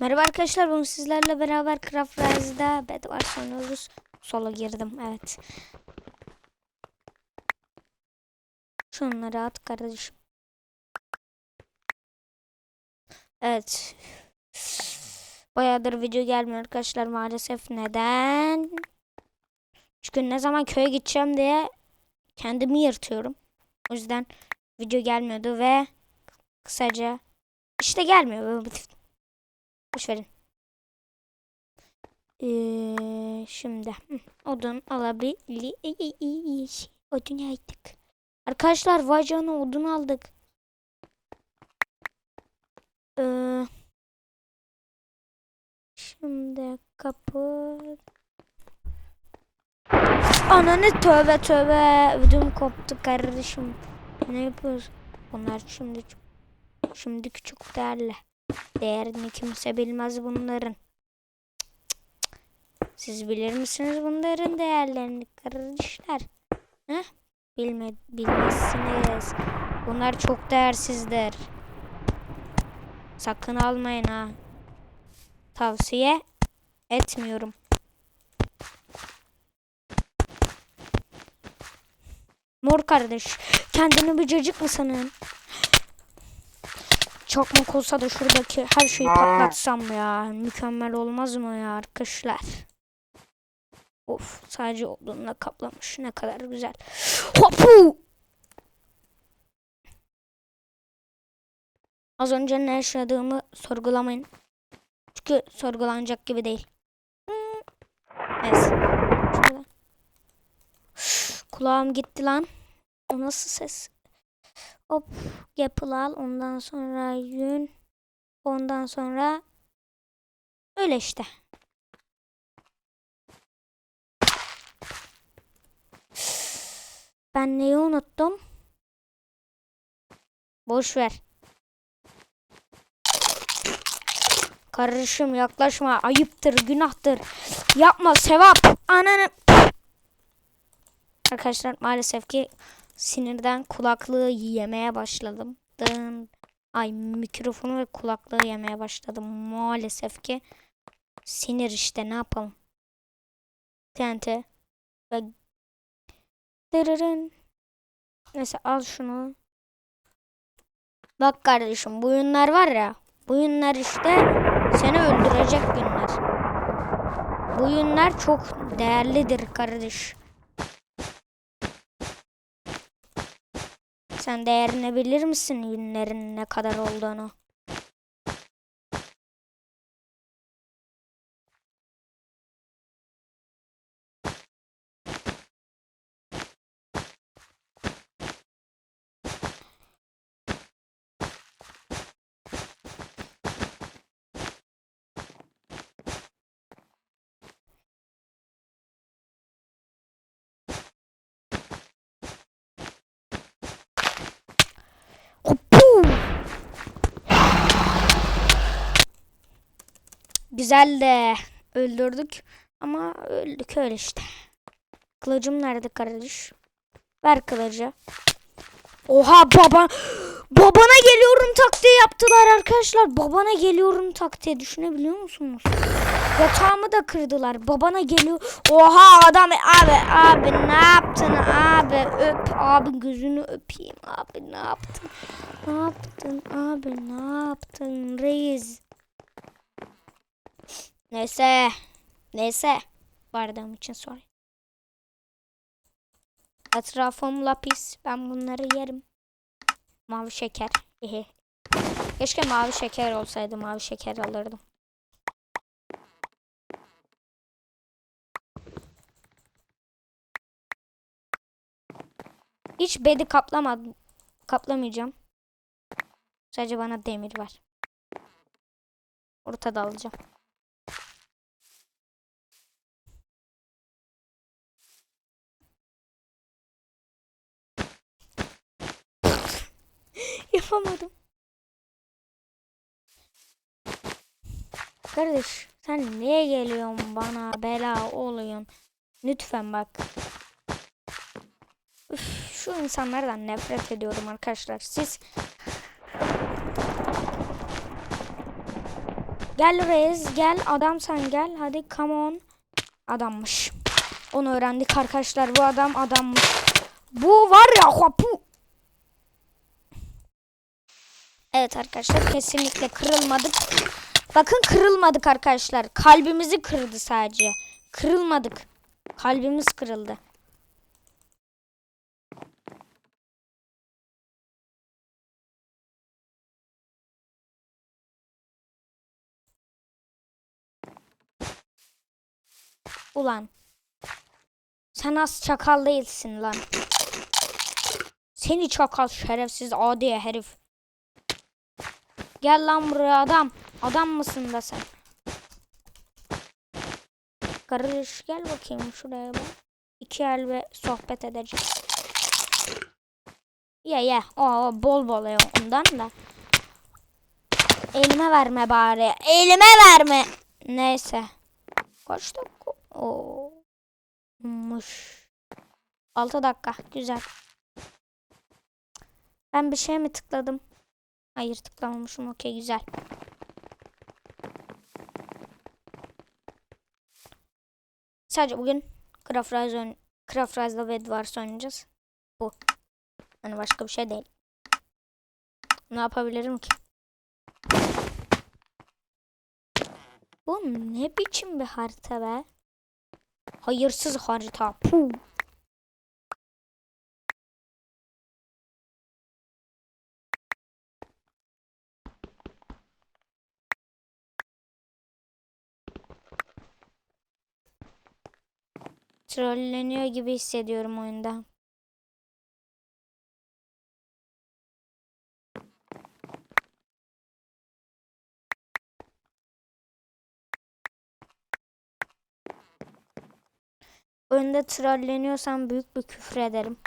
Merhaba arkadaşlar bugün sizlerle beraber Craft Rise'da Bedwars oynuyoruz. Solo girdim evet. Şunları at kardeşim. Evet. Bayağıdır video gelmiyor arkadaşlar maalesef. Neden? Çünkü ne zaman köye gideceğim diye kendimi yırtıyorum. O yüzden video gelmiyordu ve kısaca işte gelmiyor. Boş verin. Ee, şimdi odun alabilir. Odun yaptık. Arkadaşlar vay odun aldık. Ee, şimdi kapı Ananı tövbe tövbe ödüm koptu kardeşim. Ne yapıyoruz? Bunlar şimdi şimdi küçük değerli. Değerini kimse bilmez bunların. Siz bilir misiniz bunların değerlerini kardeşler? Heh? Bilme, bilmezsiniz. Bunlar çok değersizdir. Sakın almayın ha. Tavsiye etmiyorum. Mor kardeş, kendini bir cacık mı sanıyorsun? Çakmak olsa da şuradaki her şeyi patlatsam ya. Mükemmel olmaz mı ya arkadaşlar? Of sadece odunla kaplamış. Ne kadar güzel. Hopu! Az önce ne yaşadığımı sorgulamayın. Çünkü sorgulanacak gibi değil. Şurada. Kulağım gitti lan. O nasıl ses? Hop yapılı al. Ondan sonra yün. Ondan sonra öyle işte. Ben neyi unuttum? Boş ver. Karışım yaklaşma. Ayıptır, günahtır. Yapma sevap. Ananı. Arkadaşlar maalesef ki sinirden kulaklığı yemeye başladım. Dın. Ay mikrofonu ve kulaklığı yemeye başladım. Maalesef ki sinir işte ne yapalım. TNT ve Dırırın. Neyse al şunu. Bak kardeşim bu yünler var ya. Bu yünler işte seni öldürecek günler. Bu yünler çok değerlidir kardeş. Sen değerini bilir misin yünlerin ne kadar olduğunu? Güzel de öldürdük ama öldük öyle işte. Kılıcım nerede kardeş? Ver kılıcı. Oha baba. Babana geliyorum taktiği yaptılar arkadaşlar. Babana geliyorum taktiği düşünebiliyor musunuz? Yatağımı da kırdılar. Babana geliyor. Oha adam abi abi ne yaptın abi öp abi gözünü öpeyim abi ne yaptın? Ne yaptın abi ne yaptın reis? Neyse. Neyse. Bardağım için sorry. Etrafım lapis. Ben bunları yerim. Mavi şeker. Ehe. Keşke mavi şeker olsaydı. Mavi şeker alırdım. Hiç bedi kaplamadım. Kaplamayacağım. Sadece bana demir var. Ortada alacağım. Yapamadım. Kardeş sen niye geliyorsun bana bela oluyorsun? Lütfen bak. Üf, şu insanlardan nefret ediyorum arkadaşlar. Siz Gel Reis gel adam sen gel hadi come on. Adammış. Onu öğrendik arkadaşlar bu adam adammış. Bu var ya hopu. Evet arkadaşlar kesinlikle kırılmadık. Bakın kırılmadık arkadaşlar. Kalbimizi kırdı sadece. Kırılmadık. Kalbimiz kırıldı. Ulan. Sen az çakal değilsin lan. Seni çakal şerefsiz adi herif. Gel lan buraya adam. Adam mısın da sen? Karış gel bakayım şuraya bak. İki el ve sohbet edeceğiz. Ye ye. O bol bol ye ondan da. Elime verme bari. Elime verme. Neyse. Kaç dakika? Oo. Muş. 6 dakika. Güzel. Ben bir şey mi tıkladım? Hayır tıklamamışım. Okey güzel. Sadece bugün Craft Rise'la Bedwars oynayacağız. Bu. Hani başka bir şey değil. Ne yapabilirim ki? Bu ne biçim bir harita be? Hayırsız harita. Puh. Trolleniyor gibi hissediyorum oyunda. Oyunda trolleniyorsam büyük bir küfür ederim.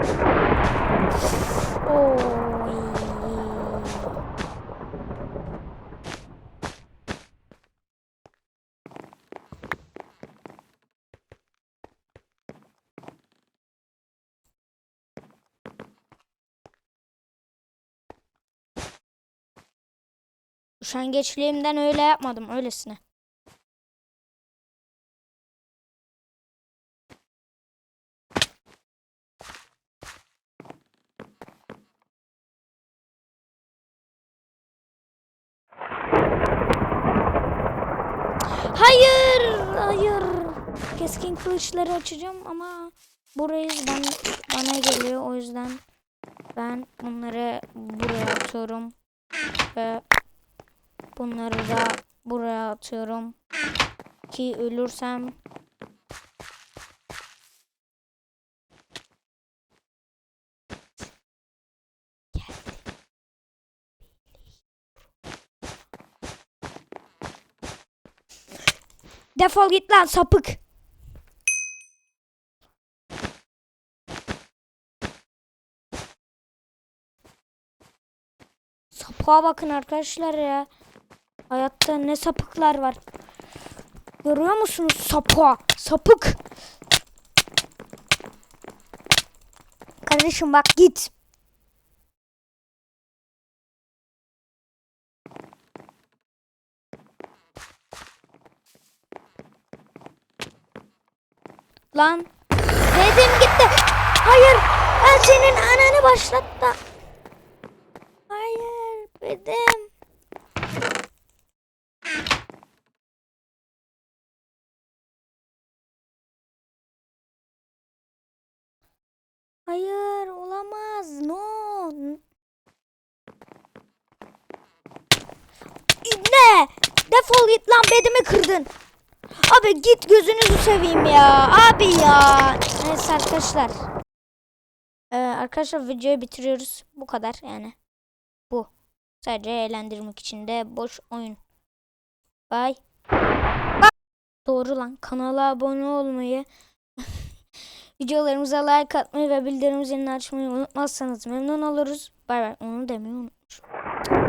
Oy. Üşengeçliğimden öyle yapmadım öylesine. Hayır, hayır. Keskin kılıçları açacağım ama burayı ben bana geliyor o yüzden ben bunları buraya atıyorum ve bunları da buraya atıyorum ki ölürsem Defol git lan sapık. Sapığa bakın arkadaşlar ya. Hayatta ne sapıklar var. Görüyor musunuz sapığa? Sapık. Kardeşim bak git. Lan. Dedim gitti. Hayır. Ben senin ananı başlattım. Dedim. Hayır olamaz. No. Ne? Defol git lan bedimi kırdın. Abi git gözünüzü seveyim ya. Abi ya. Neyse arkadaşlar. Ee, arkadaşlar videoyu bitiriyoruz. Bu kadar yani. Sadece eğlendirmek için de boş oyun. Bye. Doğru lan. Kanala abone olmayı, videolarımıza like atmayı ve bildirim zilini açmayı unutmazsanız memnun oluruz. Bay bay. Onu demeyi unutmuşum.